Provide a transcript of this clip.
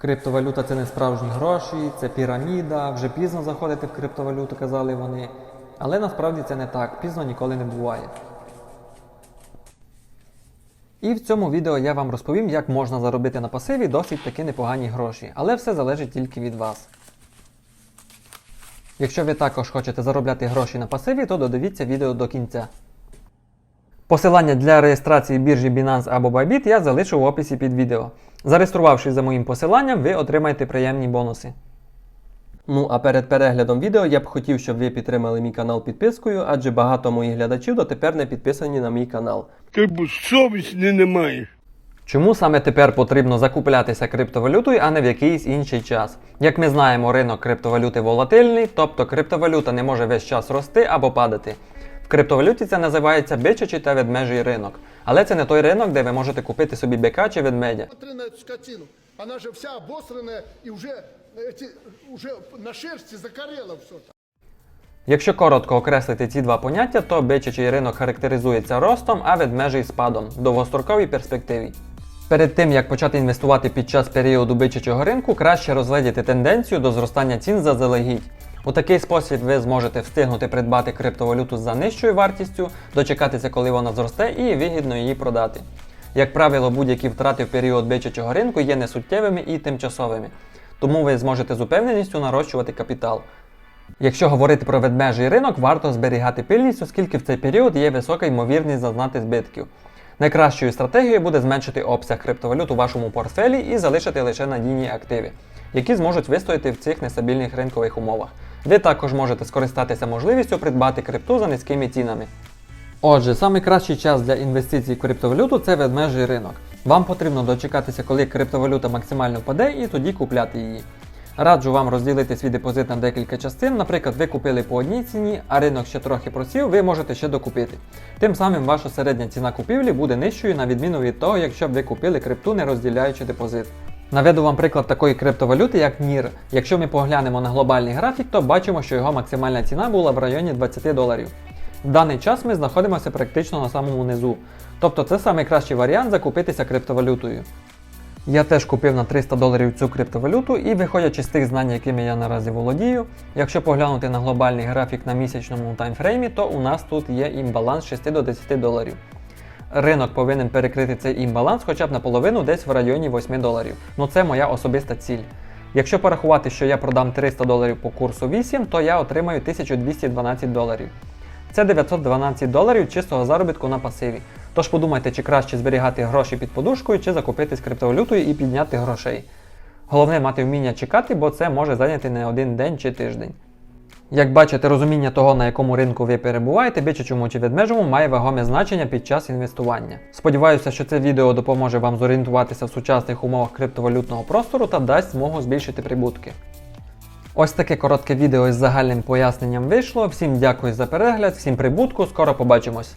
Криптовалюта це не справжні гроші, це піраміда, вже пізно заходити в криптовалюту, казали вони. Але насправді це не так, пізно ніколи не буває. І в цьому відео я вам розповім, як можна заробити на пасиві досить таки непогані гроші, але все залежить тільки від вас. Якщо ви також хочете заробляти гроші на пасиві, то додивіться відео до кінця. Посилання для реєстрації біржі Binance або Bybit я залишу в описі під відео. Зареєструвавшись за моїм посиланням, ви отримаєте приємні бонуси. Ну а перед переглядом відео я б хотів, щоб ви підтримали мій канал підпискою, адже багато моїх глядачів дотепер не підписані на мій канал. Ти б совісті не маєш. Чому саме тепер потрібно закуплятися криптовалютою, а не в якийсь інший час? Як ми знаємо, ринок криптовалюти волатильний, тобто криптовалюта не може весь час рости або падати. Криптовалюті це називається бичачий та ведмежий ринок. Але це не той ринок, де ви можете купити собі бика чи ведмедя. Смотри на эту скотину. Она же вся обосранная и уже, эти, уже на шерсти закорело все-то. Якщо коротко окреслити ці два поняття, то бичачий ринок характеризується ростом, а ведмежий спадом в довгостроковій перспективі. Перед тим як почати інвестувати під час періоду бичачого ринку, краще розглядіти тенденцію до зростання цін заздалегідь. У такий спосіб ви зможете встигнути придбати криптовалюту за нижчою вартістю, дочекатися, коли вона зросте, і вигідно її продати. Як правило, будь-які втрати в період бичачого ринку є несуттєвими і тимчасовими, тому ви зможете з упевненістю нарощувати капітал. Якщо говорити про ведмежий ринок, варто зберігати пильність, оскільки в цей період є висока ймовірність зазнати збитків. Найкращою стратегією буде зменшити обсяг криптовалют у вашому портфелі і залишити лише надійні активи, які зможуть вистояти в цих нестабільних ринкових умовах. Ви також можете скористатися можливістю придбати крипту за низькими цінами. Отже, найкращий час для інвестицій в криптовалюту це ведмежий ринок. Вам потрібно дочекатися, коли криптовалюта максимально впаде, і тоді купляти її. Раджу вам розділити свій депозит на декілька частин. Наприклад, ви купили по одній ціні, а ринок ще трохи просів, ви можете ще докупити. Тим самим ваша середня ціна купівлі буде нижчою, на відміну від того, якщо б ви купили крипту, не розділяючи депозит. Наведу вам приклад такої криптовалюти, як NIR. Якщо ми поглянемо на глобальний графік, то бачимо, що його максимальна ціна була в районі 20 доларів. В даний час ми знаходимося практично на самому низу. Тобто це найкращий варіант закупитися криптовалютою. Я теж купив на 300 доларів цю криптовалюту і виходячи з тих знань, якими я наразі володію, якщо поглянути на глобальний графік на місячному таймфреймі, то у нас тут є імбаланс 6 до 10 доларів. Ринок повинен перекрити цей імбаланс хоча б наполовину десь в районі 8 доларів. Ну це моя особиста ціль. Якщо порахувати, що я продам 300 доларів по курсу 8, то я отримаю 1212 доларів. Це 912 доларів чистого заробітку на пасиві. Тож подумайте, чи краще зберігати гроші під подушкою, чи закупитись криптовалютою і підняти грошей. Головне мати вміння чекати, бо це може зайняти не один день чи тиждень. Як бачите, розуміння того, на якому ринку ви перебуваєте, бичачому чи відмежому, має вагоме значення під час інвестування. Сподіваюся, що це відео допоможе вам зорієнтуватися в сучасних умовах криптовалютного простору та дасть змогу збільшити прибутки. Ось таке коротке відео із загальним поясненням вийшло. Всім дякую за перегляд, всім прибутку, скоро побачимось.